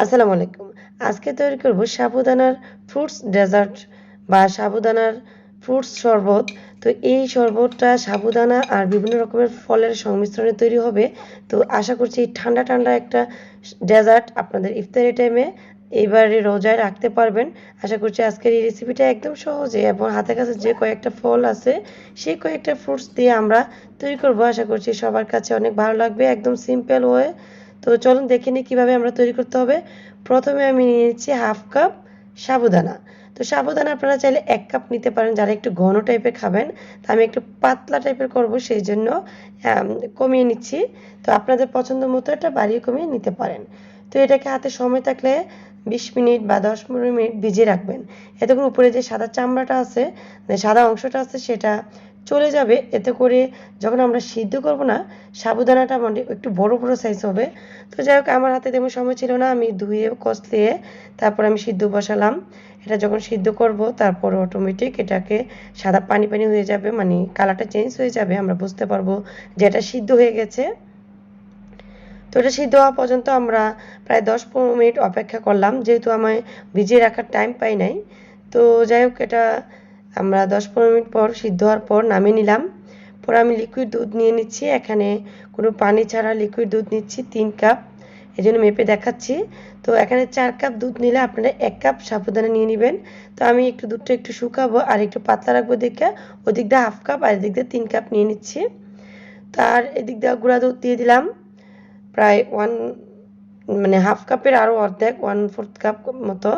আসসালামু আলাইকুম। আজকে তৈরি করব সাবুদানার ফ্রুটস ডেজার্ট বা সাবুদানার ফ্রুটস শরবত। তো এই শরবতটা সাবুদানা আর বিভিন্ন রকমের ফলের সংমিশ্রণে তৈরি হবে। তো আশা করছি ঠান্ডা ঠান্ডা একটা ডেজার্ট আপনাদের ইফতারি টাইমে এইবারে রোজায় রাখতে পারবেন। আশা করছি আজকের এই রেসিপিটা একদম সহজে এবং হাতে কাছে যে কয়েকটা ফল আছে, সেই কয়েকটা ফ্রুটস দিয়ে আমরা তৈরি করব। আশা করছি সবার কাছে অনেক ভালো লাগবে, একদম সিম্পল ওয়ে তো চলুন দেখে নিই কীভাবে আমরা তৈরি করতে হবে। প্রথমে আমি নিয়ে নিচ্ছি হাফ কাপ সাবুদানা। তো সাবুদানা আপনারা চাইলে এক কাপ নিতে পারেন, যারা একটু ঘন টাইপের খাবেন। তা আমি একটু পাতলা টাইপের করব সেই জন্য কমিয়ে নিচ্ছি। তো আপনাদের পছন্দ মতো এটা বাড়িয়ে কমিয়ে নিতে পারেন। তো এটাকে হাতে সময় থাকলে বিশ মিনিট বা দশ পনেরো মিনিট ভিজিয়ে রাখবেন। এতে করে উপরে যে সাদা চামড়াটা আছে সাদা অংশটা আছে, সেটা চলে যাবে। এতে করে যখন আমরা সিদ্ধ করব না, সাবুদানাটা মানে একটু বড় বড় সাইজ হবে। তো যাই হোক, আমার হাতে তেমন সময় ছিল না। আমি ধুয়ে কষলিয়ে তারপর আমি সিদ্ধ বসালাম। এটা যখন সিদ্ধ করব, তারপর অটোমেটিক এটাকে সাদা পানি পানি হয়ে যাবে মানে কালারটা চেঞ্জ হয়ে যাবে। আমরা বুঝতে পারব যে এটা সিদ্ধ হয়ে গেছে। তো এটা সিদ্ধ হওয়া পর্যন্ত আমরা প্রায় দশ পনেরো মিনিট অপেক্ষা করলাম। যেহেতু আমায় ভিজিয়ে রাখার টাইম পাই নাই। তো যাই হোক, এটা আমরা দশ পনেরো মিনিট পর সিদ্ধ হওয়ার পর নামিয়ে নিলাম। পর আমি লিকুইড দুধ নিয়ে নিচ্ছি। এখানে কোনো পানি ছাড়া লিকুইড দুধ নিচ্ছি, তিন কাপ এই জন্য মেপে দেখাচ্ছি। তো এখানে চার কাপ দুধ নিলে আপনারা এক কাপ সাবুদানা নিয়ে নেবেন। তো আমি একটু দুধটা একটু শুকাবো আর একটু পাতলা রাখব দেখে। ওদিক দিয়ে হাফ কাপ আর এদিক দিয়ে তিন কাপ নিয়ে নিচ্ছি। তার এদিক দিয়ে গুঁড়া দুধ দিয়ে দিলাম। প্রায় ওয়ান মানে হাফ কাপের আরও অর্ধেক ওয়ান ফোর্থ কাপ মতো।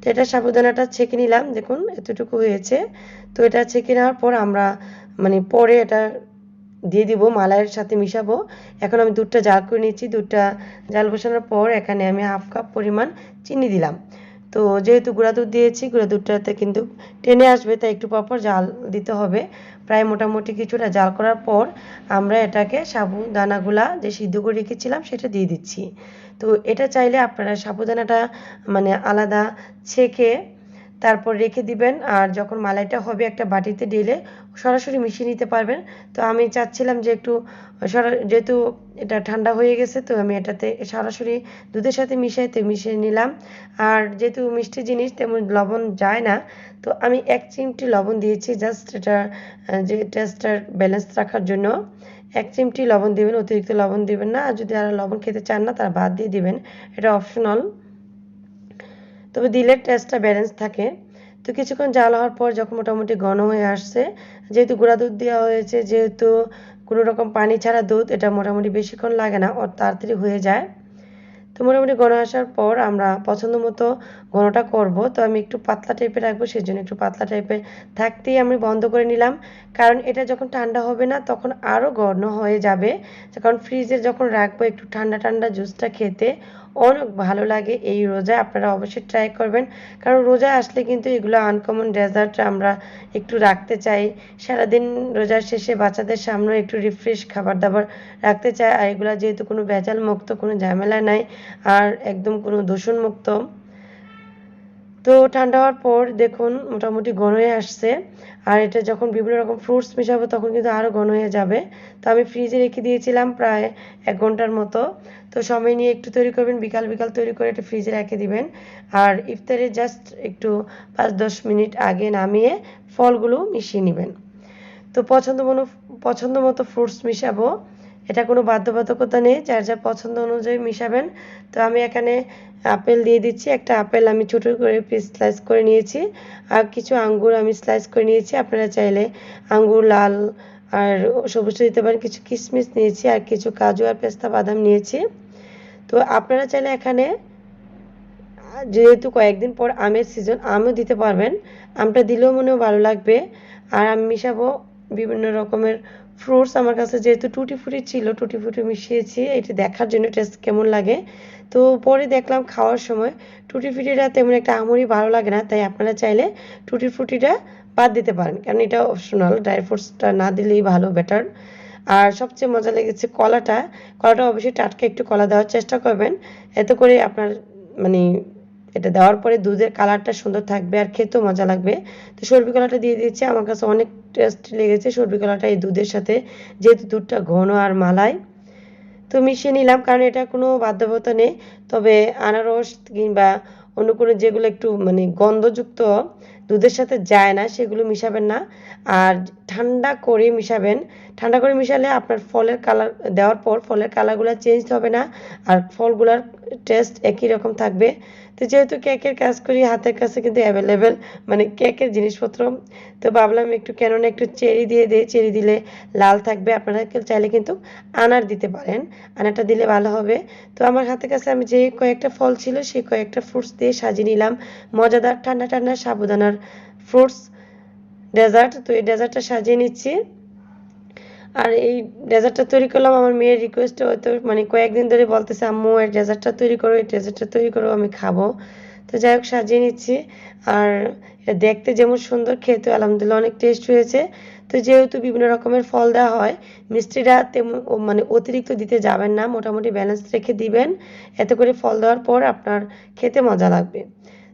তো এটা সাবুদানাটা ছেঁকে নিলাম, দেখুন এতটুকু হয়েছে। তো এটা ছেঁকে নেওয়ার পর আমরা মানে পরে এটা দিয়ে দিব, মালাইয়ের সাথে মিশাবো। এখন আমি দুধটা জাল করে নিচ্ছি। দুধটা জাল বসানোর পর এখানে আমি হাফ কাপ পরিমাণ চিনি দিলাম। তো যেহেতু গুঁড়া দুধ দিয়েছি গুঁড়া দুধটাতে কিন্তু টেনে আসবে, তাই একটু পরপর জাল দিতে হবে। প্রায় মোটামুটি কিছুটা জাল করার পর আমরা এটাকে সাবুদানাগুলা যে সিদ্ধ করে রেখেছিলাম, সেটা দিয়ে দিচ্ছি। তো এটা চাইলে আপনারা সাবুদানাটা মানে আলাদা ছেঁকে তারপর রেখে দিবেন। আর যখন মালাইটা হবে একটা বাটিতে ঢেলে সরাসরি মিশিয়ে নিতে পারবেন। তো আমি চাচ্ছিলাম যে একটু যেহেতু এটা ঠান্ডা হয়ে গেছে, তো আমি এটাতে সরাসরি দুধের সাথে মিশাইতে মিশিয়ে নিলাম। আর যেহেতু মিষ্টি জিনিস, তেমন লবণ যায় না। তো আমি এক চিমটি লবণ দিয়েছি জাস্ট এটা, যে টেস্টটার ব্যালেন্স রাখার জন্য। এক চিমটি লবণ দিবেন, অতিরিক্ত লবণ দিবেন না। আর যদি আর লবণ খেতে চান না, তারা বাদ দিয়ে দিবেন। এটা অপশনাল তবে দিলে টেস্টটা ব্যালেন্স থাকে। তো কিছুক্ষণ জাল হওয়ার পর যখন মোটামুটি ঘন হয়ে আসছে, যেহেতু গুঁড়া দুধ দেওয়া হয়েছে, যেহেতু কোনো রকম পানি ছাড়া দুধ, এটা মোটামুটি বেশিক্ষণ লাগে না তাড়াতাড়ি হয়ে যায়। তো মোটামুটি ঘন আসার পর আমরা পছন্দ মতো ঘনটা করব। তো আমি একটু পাতলা টাইপের রাখব সেই জন্য একটু পাতলা টাইপের থাকতেই আমি বন্ধ করে নিলাম। কারণ এটা যখন ঠান্ডা হবে না, তখন আরও ঘন হয়ে যাবে। কারণ ফ্রিজে যখন রাখব, একটু ঠান্ডা ঠান্ডা জুসটা খেতে অনেক ভালো লাগে এই রোজা, আপনারা অবশ্যই ট্রাই করবেন। কারণ রোজা আসলে কিন্তু এগুলো আনকমন ডেজার্ট আমরা একটু রাখতে চাই। সারাদিন রোজার শেষে বাচ্চাদের সামনে একটু রিফ্রেশ খাবার দাবার রাখতে চাই। আর এগুলো যেহেতু কোনো ভেজাল মুক্ত কোনো ঝামেলা নাই, আর একদম কোনো দূষণ মুক্ত তো ঠান্ডা হওয়ার পর দেখুন মোটামুটি ঘন হয়ে আসছে। আর এটা যখন বিভিন্ন রকম ফ্রুটস মেশাবো তখন কিন্তু আরও ঘন হয়ে যাবে। তো আমি ফ্রিজে রেখে দিয়েছিলাম প্রায় এক ঘণ্টার মতো। তো সময় নিয়ে একটু তৈরি করবেন, বিকাল বিকাল তৈরি করে এটা ফ্রিজে রেখে দিবেন। আর ইফতারে জাস্ট একটু পাঁচ দশ মিনিট আগে নামিয়ে ফলগুলো মিশিয়ে নেবেন। তো পছন্দ মতো পছন্দ মতো ফ্রুটস মিশাবো। এটা কোনো বাধ্যবাধকতা নেই, যার যা পছন্দ অনুযায়ী মিশাবেন। তো আমি এখানে আপেল দিয়ে দিচ্ছি, একটা আপেল আমি ছোটো করে পিস স্লাইস করে নিয়েছি, আর কিছু আঙ্গুর আমি স্লাইস করে নিয়েছি। আপনারা চাইলে আঙ্গুর, লাল আর সবুজটা দিতে পারেন, কিছু কিশমিশ নিয়েছি আর কিছু কাজু আর পেস্তা বাদাম নিয়েছি। তো আপনারা চাইলে এখানে যেহেতু কয়েকদিন পর আমের সিজন আমও দিতে পারবেন। আমটা দিলেও মনেও ভালো লাগবে। আর আমি মিশাবো বিভিন্ন রকমের ফ্রুটস আমার কাছে যেহেতু টুটি ফুটি ছিল টুটি ফুটি মিশিয়েছি, এটি দেখার জন্য টেস্ট কেমন লাগে? তো পরে দেখলাম খাওয়ার সময় টুটি ফুটিটা তেমন একটা আমরই ভালো লাগে না, তাই আপনারা চাইলে টুটি ফুটিটা বাদ দিতে পারেন, কারণ এটা অপশনাল ড্রাই ফ্রুটসটা না দিলেই ভালো বেটার আর সবচেয়ে মজা লেগেছে কলাটা কলাটা অবশ্যই টাটকা একটু কলা দেওয়ার চেষ্টা করবেন, এতে করে আপনার মানে এটা দেওয়ার পরে দুধের কালারটা সুন্দর থাকবে আর খেতেও মজা লাগবে। তো সর্বি কলাটা দিয়ে দিয়েছি, আমার কাছে অনেক টেস্ট লেগেছে সর্বি কলাটা এই দুধের সাথে, যেহেতু দুধটা ঘন আর মালাই। তো মিশিয়ে নিলাম, কারণ এটা কোনো বাধ্যবতা নেই। তবে আনারস কিংবা অন্য কোনো যেগুলো একটু মানে গন্ধযুক্ত দুধের সাথে যায় না, সেগুলো মিশাবেন না। আর ঠান্ডা করে মিশাবেন। ঠান্ডা করে মিশালে আপনার ফলের কালার দেওয়ার পর ফলের কালারগুলো চেঞ্জ হবে না, আর ফলগুলোর টেস্ট একই রকম থাকবে। তো যেহেতু কেকের কাজ করি, হাতের কাছে কিন্তু অ্যাভেলেবেল মানে কেকের জিনিসপত্র। তো ভাবলাম একটু কেননা একটু চেরি দিয়ে দিই চেরি দিলে লাল থাকবে। আপনারা চাইলে কিন্তু আনার দিতে পারেন। আনারটা দিলে ভালো হবে। তো আমার হাতের কাছে আমি যে কয়েকটা ফল ছিল, সেই কয়েকটা ফ্রুটস দিয়ে সাজিয়ে নিলাম। মজাদার, ঠান্ডা ঠান্ডা সাবুদানার ফ্রুটস ডেজার্ট তো এই ডেজার্টটা সাজিয়ে নিচ্ছি। আর এই ডেজার্টটা তৈরি করলাম, আমার মেয়ের রিকোয়েস্টে হয়তো মানে কয়েকদিন ধরে বলতেছে, আম্মু এই ডেজার্টটা তৈরি করো, এই ডেজার্টটা তৈরি করো, আমি খাব। তো যাই হোক, সাজিয়ে নিচ্ছি। আর এটা দেখতে যেমন সুন্দর খেতে আলহামদুলিল্লাহ অনেক টেস্ট হয়েছে। তো যেহেতু বিভিন্ন রকমের ফল দেওয়া হয় মিষ্টিটা তেমন মানে অতিরিক্ত দিতে যাবেন না, মোটামুটি ব্যালেন্স রেখে দিবেন। এতে করে ফল দেওয়ার পর আপনার খেতে মজা লাগবে।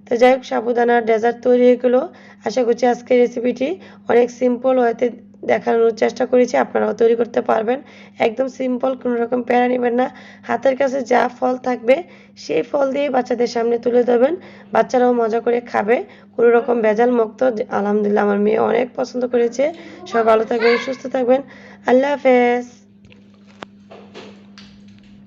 তো যাই হোক, সাবুদানার ডেজার্ট তৈরি হয়ে গেলো। আশা করছি আজকের রেসিপিটি অনেক সিম্পল হয়তো দেখানোর চেষ্টা করেছি, আপনারাও তৈরি করতে পারবেন। একদম সিম্পল কোনো রকম প্যারা নেবেন না। হাতের কাছে যা ফল থাকবে, সেই ফল দিয়ে বাচ্চাদের সামনে তুলে দেবেন বাচ্চারাও মজা করে খাবে। কোনো রকম ভেজাল মুক্ত, আলহামদুলিল্লাহ আমার মেয়ে অনেক পছন্দ করেছে। সব ভালো থাকবেন, সুস্থ থাকবেন। আল্লাহ হাফেজ।